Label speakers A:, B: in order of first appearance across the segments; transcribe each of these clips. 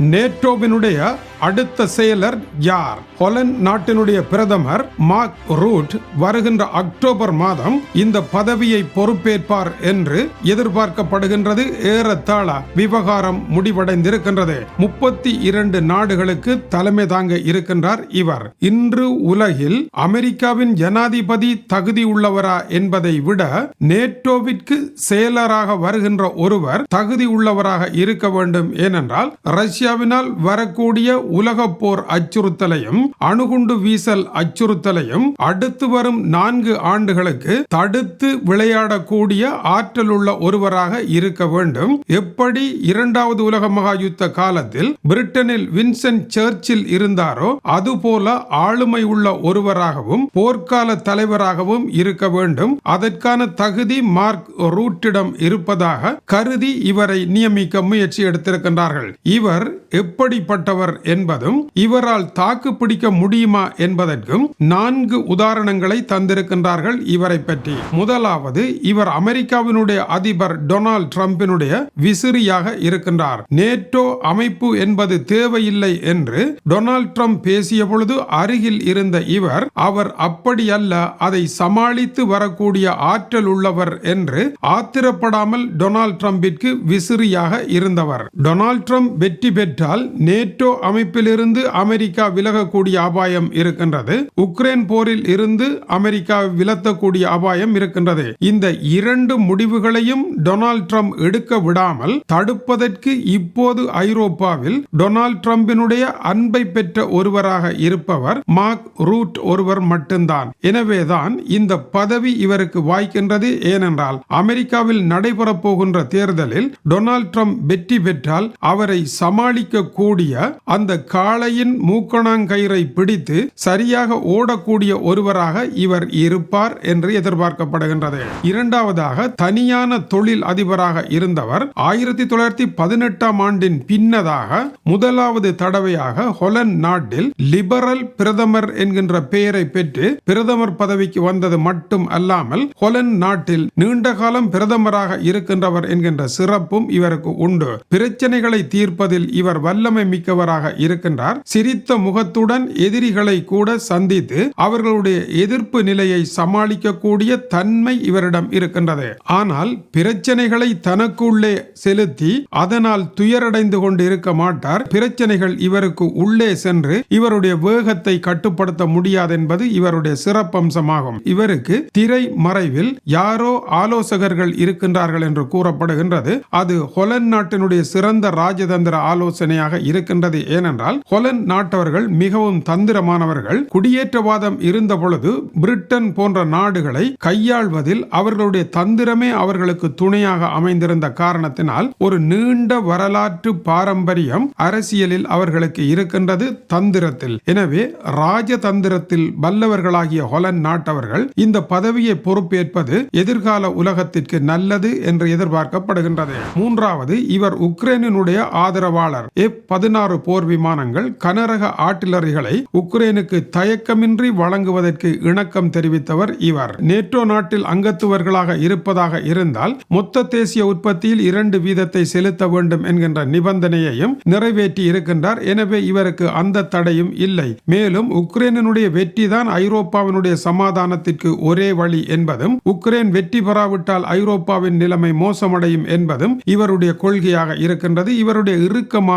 A: நேட்டோவினுடைய அடுத்த செயலர் யார்? ஹொலன் நாட்டினுடைய பிரதமர் மார்க் ரூட் வருகின்ற அக்டோபர் மாதம் இந்த பதவியை பொறுப்பேற்பார் என்று எதிர்பார்க்கப்படுகின்றது. ஏறத்தாழ விவகாரம் முடிவடைந்திருக்கின்றது. முப்பத்தி இரண்டு நாடுகளுக்கு தலைமை தாங்க இருக்கின்றார் இவர். இன்று உலகில் அமெரிக்காவின் ஜனாதிபதி தகுதி உள்ளவரா என்பதை விட நேட்டோவிற்கு செயலராக வருகின்ற ஒருவர் தகுதி உள்ளவராக இருக்க வேண்டும். ஏனென்றால் ரஷ்யா ரஷ்யாவினால் வரக்கூடிய உலக போர் அச்சுறுத்தலையும் அணுகுண்டு வீசல் அச்சுறுத்தலையும் அடுத்து வரும் நான்கு ஆண்டுகளுக்கு தடுத்து விளையாடக்கூடிய ஆற்றல் உள்ள ஒருவராக இருக்க வேண்டும். எப்படி இரண்டாவது உலக மகா யுத்த காலத்தில் பிரிட்டனில் வின்சென்ட் சர்ச்சில் இருந்தாரோ அதுபோல ஆளுமை உள்ள ஒருவராகவும் போர்க்கால தலைவராகவும் இருக்க வேண்டும். அதற்கான தகுதி மார்க் ரூட்டிடம் இருப்பதாக கருதி இவரை நியமிக்க முயற்சி எடுத்திருக்கின்றார்கள். இவர் எப்படிப்பட்டவர் என்பதும் இவரால் தாக்கு பிடிக்க முடியுமா என்பதற்கும் நான்கு உதாரணங்களை தந்திருக்கின்றார்கள் இவரை பற்றி. முதலாவது இவர் அமெரிக்காவினுடைய அதிபர் டொனால்ட் ட்ரம்பினுடைய விசிறியாக இருக்கின்றார். நேட்டோ அமைப்பு என்பது தேவையில்லை என்று டொனால்ட் ட்ரம்ப் பேசிய பொழுது அருகில் இருந்த இவர் அவர் அப்படி அல்ல அதை சமாளித்து வரக்கூடிய ஆற்றல் உள்ளவர் என்று ஆத்திரப்படாமல் டொனால்ட் ட்ரம்பிற்கு விசிறியாக இருந்தவர். டொனால்ட் ட்ரம்ப் வெற்றி பெற்றால் நேட்டோ அமைப்பிலிருந்து அமெரிக்கா விலகக்கூடிய அபாயம் இருக்கின்றது. உக்ரைன் போரில் இருந்து அமெரிக்கா விலத்தக்கூடிய அபாயம் இருக்கின்றது. இந்த இரண்டு முடிவுகளையும் டொனால்ட் ட்ரம்ப் எடுக்க விடாமல் தடுப்பதற்கு இப்போது ஐரோப்பாவில் டொனால்ட் ட்ரம்பினுடைய அன்பை பெற்ற ஒருவராக இருப்பவர் மார்க் ரூட் ஒருவர் மட்டும்தான். எனவேதான் இந்த பதவி இவருக்கு வாய்க்கின்றது. ஏனென்றால் அமெரிக்காவில் நடைபெறப் போகின்ற தேர்தலில் டொனால்ட் ட்ரம்ப் வெற்றி பெற்றால் அவரை சமாளி சமாளிக்கக்கூடிய அந்த காளையின் மூக்கணாங்கயிறை பிடித்து சரியாக ஓடக்கூடிய ஒருவராக இவர் இருப்பார் என்று எதிர்பார்க்கப்படுகின்றது. இரண்டாவதாக தனியான தொழில் அதிபராக இருந்தவர் ஆயிரத்தி தொள்ளாயிரத்தி பதினெட்டாம் ஆண்டின் பின்னதாக முதலாவது தடவையாக ஹொலன் நாட்டில் லிபரல் பிரதமர் என்கின்ற பெயரை பெற்று பிரதமர் பதவிக்கு வந்தது மட்டும் அல்லாமல் ஹொலன் நாட்டில் நீண்ட காலம் பிரதமராக இருக்கின்றவர் என்கின்ற சிறப்பும் இவருக்கு உண்டு. பிரச்சனைகளை தீர்ப்பதில் இவர் வல்லமை மிக்கவராக இருக்கின்றார். சிரித்த முகத்துடன் எதிரிகளை கூட சந்தித்து அவர்களுடைய எதிர்ப்பு நிலையை சமாளிக்கக்கூடிய தன்மை இவரிடம் இருக்கின்றது. ஆனால் பிரச்சனைகளை தனக்குள்ளே செலுத்தி அதனால் துயரடைந்து கொண்டு இருக்க மாட்டார். பிரச்சனைகள் இவருக்கு உள்ளே சென்று இவருடைய வேகத்தை கட்டுப்படுத்த முடியாது என்பது இவருடைய சிறப்பம்சமாகும். இவருக்கு திரை மறைவில் யாரோ ஆலோசகர்கள் இருக்கின்றார்கள் என்று கூறப்படுகின்றது. அது ஹொலன் நாட்டினுடைய சிறந்த ராஜதந்திர ஆலோசனையாக இருக்கின்றது. ஏனென்றால் ஹொலண்ட் நாட்டவர்கள் மிகவும் தந்திரமானவர்கள். குடியேற்றவாதம் இருந்த பொழுது பிரிட்டன் போன்ற நாடுகளை கையாள்வதில் அவர்களுடைய தந்திரமே அவர்களுக்கு துணையாக அமைந்திருந்த காரணத்தினால் ஒரு நீண்ட வரலாற்று பாரம்பரியம் அரசியலில் அவர்களுக்கு இருக்கின்றது தந்திரத்தில். எனவே ராஜதந்திரத்தில் வல்லவர்களாகிய ஹொலன் நாட்டவர்கள் இந்த பதவியை பொறுப்பேற்பது எதிர்கால உலகத்திற்கு நல்லது என்று எதிர்பார்க்கப்படுகின்றது. மூன்றாவது இவர் உக்ரைனினுடைய ஆதரவாளர். எஃப் பதினாறு போர் விமானங்கள் கனரக ஆர்டிலரிகளை உக்ரைனுக்கு தயக்கமின்றி வழங்குவதற்கு இணக்கம் தெரிவித்தவர் இவர். நேட்டோ நாட்டில் அங்கத்துவர்களாக இருப்பதாக இருந்தால் மொத்த தேசிய உற்பத்தியில் இரண்டு வீதத்தை செலுத்த வேண்டும் என்கின்ற நிபந்தனையையும் நிறைவேற்றி இருக்கின்றார். எனவே இவருக்கு அந்த தடையும் இல்லை. மேலும் உக்ரைனுடைய வெற்றிதான் ஐரோப்பாவினுடைய சமாதானத்திற்கு ஒரே வழி என்பதும் உக்ரைன் வெற்றி பெறாவிட்டால் ஐரோப்பாவின் நிலைமை மோசமடையும் என்பதும் இவருடைய கொள்கையாக இருக்கின்றது. இவருடைய இறுக்கமான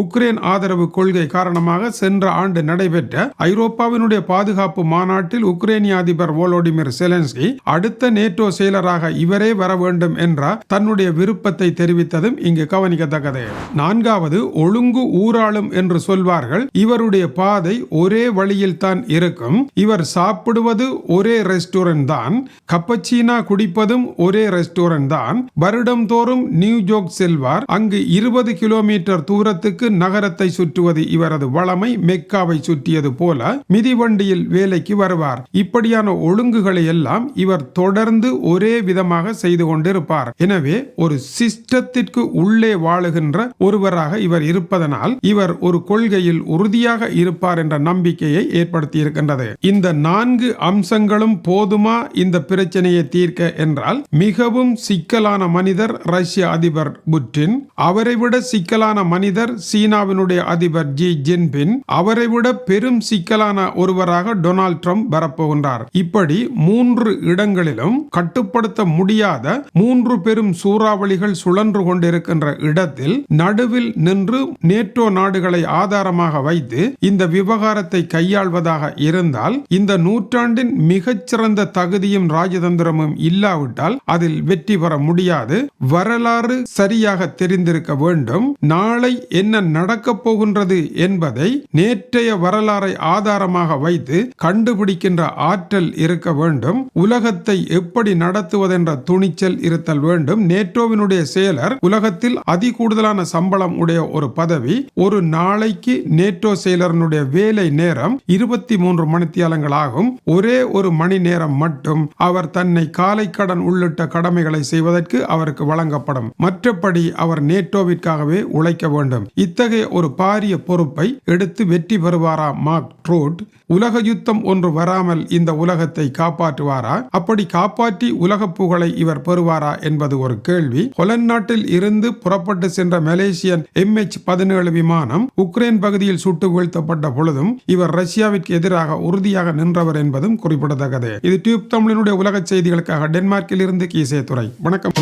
A: உக்ரைன் ஆதரவு கொள்கை காரணமாக சென்ற ஆண்டு நடைபெற்ற ஐரோப்பாவினுடைய பாதுகாப்பு மாநாட்டில் உக்ரைனிய அதிபர் வோலோடிமிர் செலன்ஸ்கி அடுத்த நேட்டோ செயலராக இவரே வர வேண்டும் என்ற தன்னுடைய விருப்பத்தை தெரிவித்ததும் இங்கு கவனிக்கத்தக்கது. நான்காவது ஒழுங்கு ஊராளும் என்று சொல்வார்கள். இவருடைய பாதை ஒரே வழியில் தான் இருக்கும். இவர் சாப்பிடுவது ஒரே ரெஸ்டாரண்ட் தான். கப்பச்சீனா குடிப்பதும் ஒரே ரெஸ்டாரண்ட் தான். வருடம் தோறும் நியூ ஜோக் செல்வார். அங்கு இருபது கிலோமீட்டர் தூரம் தூரத்துக்கு நகரத்தை சுற்றுவது இவரது வளமை மெக்காவை சுற்றியது போல மிதிவண்டியில் வேலைக்கு வருவார். இப்படியான ஒழுங்குகளை எல்லாம் இவர் தொடர்ந்து ஒரே விதமாக செய்து கொண்டிருப்பார். எனவே ஒரு சிஸ்டத்திற்கு உள்ளே வாழுகின்ற ஒருவராக இவர் இருப்பதனால் இவர் ஒரு கொள்கையில் உறுதியாக இருப்பார் என்ற நம்பிக்கையை ஏற்படுத்தி இருக்கின்றது இந்த நான்கு அம்சங்களும் போதுமா இந்த பிரச்சனையை தீர்க்க என்றால் மிகவும் சிக்கலான மனிதர் ரஷ்ய அதிபர் புட்டின் அவரை விட சிக்கலான மனிதர் சீனாவினுடைய அதிபர் ஜி ஜின்பின் அவரை விட பெரும் சிக்கலான ஒருவராக டொனால்ட் ட்ரம்ப் வரப்போகின்றார். இப்படி மூன்று இடங்களிலும் கட்டுப்படுத்த முடியாத மூன்று பெரும் சூறாவளிகள் சுழன்று கொண்டிருக்கின்ற இடத்தில் நடுவில் நின்று நேட்டோ நாடுகளை ஆதாரமாக வைத்து இந்த விவகாரத்தை கையாள்வதாக இருந்தால் இந்த நூற்றாண்டின் மிகச்சிறந்த தகுதியும் ராஜதந்திரமும் இல்லாவிட்டால் அதில் வெற்றி பெற முடியாது. வரலாறு சரியாக தெரிந்திருக்க வேண்டும். நாளை என்ன நடக்கப் போகின்றது என்பதை நேற்றைய வரலாறை ஆதாரமாக வைத்து கண்டுபிடிக்கின்ற ஆற்றல் இருக்க வேண்டும் உலகத்தை எப்படி நடத்துவதென்ற துணிச்சல் இருத்தல் வேண்டும். நேட்டோவினுடைய செயலர் உலகத்தில் அதிகூடுதலான சம்பளம் உடைய ஒரு பதவி ஒரு நாளைக்கு நேட்டோ செயலரனுடைய வேலை நேரம் இருபத்தி மூன்று மணித்தியாலங்கள் ஆகும் ஒரே ஒரு மணி நேரம் மட்டும் அவர் தன்னை காலை கடன் உள்ளிட்ட கடமைகளை செய்வதற்கு அவருக்கு வழங்கப்படும். மற்றபடி அவர் நேட்டோவிற்காகவே உழைக்க வேண்டும் இத்தகைய ஒரு பாரிய பொறுப்பை எடுத்து வெற்றி பெறுவாரா மார்க் ட்ரூட்? உலக யுத்தம் ஒன்று வராமல் இந்த உலகத்தை காப்பாற்றுவாரா? அப்படி காப்பாற்றி உலக புகழை இவர் பெறுவாரா என்பது ஒரு கேள்வி. ஹொலன் நாட்டில் இருந்து புறப்பட்டு சென்ற மலேசியன் எம்எச் பதினேழு விமானம் உக்ரைன் பகுதியில் சுட்டு வீழ்த்தப்பட்ட பொழுதும் இவர் ரஷ்யாவிற்கு எதிராக உறுதியாக நின்றவர் என்பதும் குறிப்பிடத்தக்கது. இது டியூப் தமிழினுடைய உலக செய்திகளுக்காக டென்மார்க்கில் இருந்து கீசே துறை வணக்கம்.